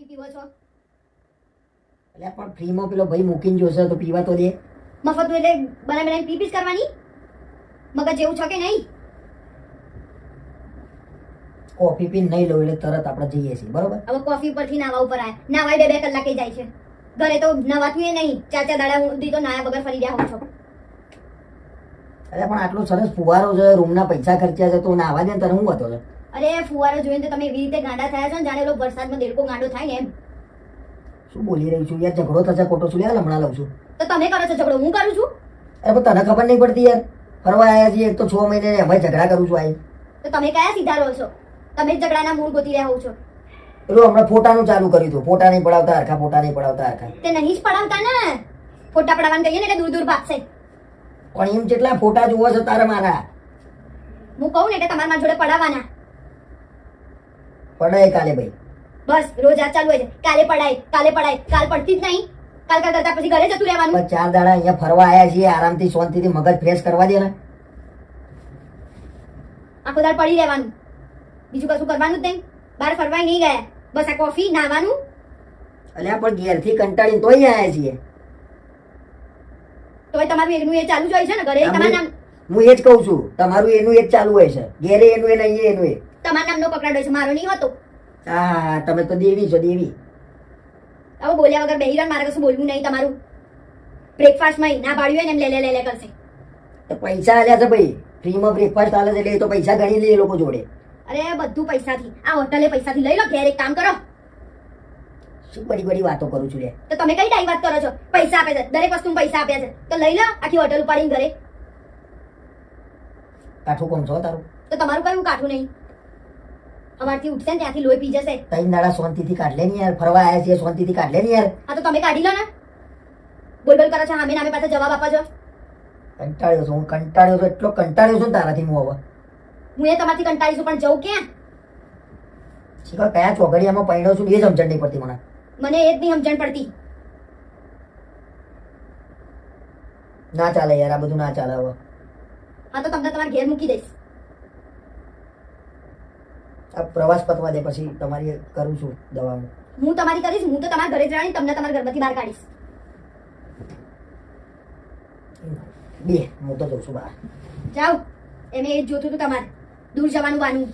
Coffee પીવો છો? એટલે પણ ફ્રીમાં પેલો ભાઈ મૂકીને જોશે તો પીવા તો દે. મફતનું એટલે બનાવી બનાવી પી પીસ કરવાની? મગજ જેવું છે કે નહીં? કોફી પીને નહીં લો એટલે તરત આપણે જઈએ છીએ બરોબર? હવે કોફી ઉપરથી નાવા ઉપર આયા. નાવાય બે બે કલાકે જાય છે. ઘરે તો નવાતું એ નહીં. ચાર ચાર દાડા સુધી તો નાયા વગર ફરી રહ્યા હો છો. અરે પણ આટલો સરસ ફુવારો છે રૂમના પૈસા ખર્ચ્યા છે તો નાવા દે તને હું હતો? છે અરે ફુવારો જોઈને તો તમે એવી રીતે ગાંડા થયા છો ને જાણે પેલો વરસાદમાં દેડકો ગાંડો થાય ને એમ. શું બોલી રહી છું યાર? ઝઘડો થશે ખોટો છું યાર હમણાં લઉં છું. તો તમે કરો છો ઝઘડો હું કરું છું? અરે તને ખબર નહીં પડતી યાર. ફરવા આવ્યા છીએ એક તો છ મહિને અમે ઝઘડા કરું છું આઈ. તો તમે કયા સીધા રહો છો? તમે જ ઝઘડાના મૂળ ગોતી રહ્યા હો છો. પેલું હમણાં ફોટાનું ચાલુ કર્યું હતું. ફોટા નહીં પડાવતા હરખા ફોટા નહીં પડાવતા હરખા. તે નહીં જ પડાવતા ને. ફોટા પડાવવાનું કહીએ ને એટલે દૂર દૂર ભાગશે. પણ એમ જેટલા ફોટા જોવો છો તારે મારા. હું કહું ને એટલે તમારા મારા જોડે પડાવવાના. પડાય કાલે ભાઈ. બસ રોજ આ ચાલુ હોય છે. કાલે પડાય કાલે પડાય કાલ પડતી જ નહીં. કાલ કાલ કરતા પછી ઘરે જતું રહેવાનું. બસ ચાર દાડા અહીંયા ફરવા આવ્યા છીએ આરામથી શાંતિથી મગજ ફ્રેશ કરવા દે ને. આખો દાડ પડી રહેવાનું. બીજું કશું કરવાનું જ નહીં. બહાર ફરવાય નહીં ગયા. બસ આ કોફી નાવાનું. અલ્યા પણ ઘેરથી કંટાળીને તોય આવ્યા છીએ. તોય તમારું એનું એ ચાલુ જ હોય છે ને ઘરે તમારું નામ હું એ જ કહું છું તમારું એનું એ જ ચાલુ હોય છે. ઘેરે એનું એ નહીં એનું એ. તમારા નામનો પકડાડ છે મારો નહીં હોતો. હા તમે તો દેવી છો દેવી. આવો બોલ્યા વગર બેહી મારે કશું બોલવું નહીં તમારું. બ્રેકફાસ્ટમાં ના પાડ્યું હોય ને એમ લે લે લે લે કરશે. તો પૈસા આલ્યા છે ભાઈ. ફ્રીમાં બ્રેકફાસ્ટ આલે છે એટલે તો પૈસા ગણી લે એ લોકો જોડે. અરે બધું પૈસાથી. આ હોટલે પૈસાથી લઈ લો ઘેર એક કામ કરો. શું બડી બડી વાતો કરું છું લે તો તમે કઈ ટાઈમ વાત કરો છો? પૈસા આપે છે દરેક વસ્તુ પૈસા આપ્યા છે. તો લઈ લો આખી હોટલ ઉપાડીને ઘરે. કાઠું કોણ છો તારું? તો તમારું કયું કાઠું નહીં? અમારથી ઉઠશે ને ત્યાંથી લોહી પી જશે. ત્રણ દાડા શાંતિથી કાઢ લે ને યાર ફરવા આવ્યા છે શાંતિથી કાઢ લે ને યાર. હા તો તમે કાઢી લો ને. બોલ બોલ કરો છો સામે નામે પાસે જવાબ આપો છો. કંટાળ્યો છું હું કંટાળ્યો છું એટલો કંટાળ્યો છું તારાથી હું હવે. હું એ તમારથી કંટાળી છું પણ જઉં ક્યાં? શીખો કયા ચોગડિયામાં પડ્યો છું એ જ સમજણ નહીં પડતી મને. મને એ જ નહીં સમજણ પડતી. ના ચાલે યાર આ બધું ના ચાલે હવે. હા તો તમને તમારા ઘેર મૂકી દઈશ. આ પ્રવાસ પતવા દે પછી તમારી કરું છું દવા હું તમારી કરીશ હું તો તમારા ઘરે જ રાણી તમને તમારા ઘરમાંથી બહાર કાઢીશ. બે હું તો જઉં છું બહાર. જાઓ એમ એ જોતું હતું તમારે. દૂર જવાનું વાનું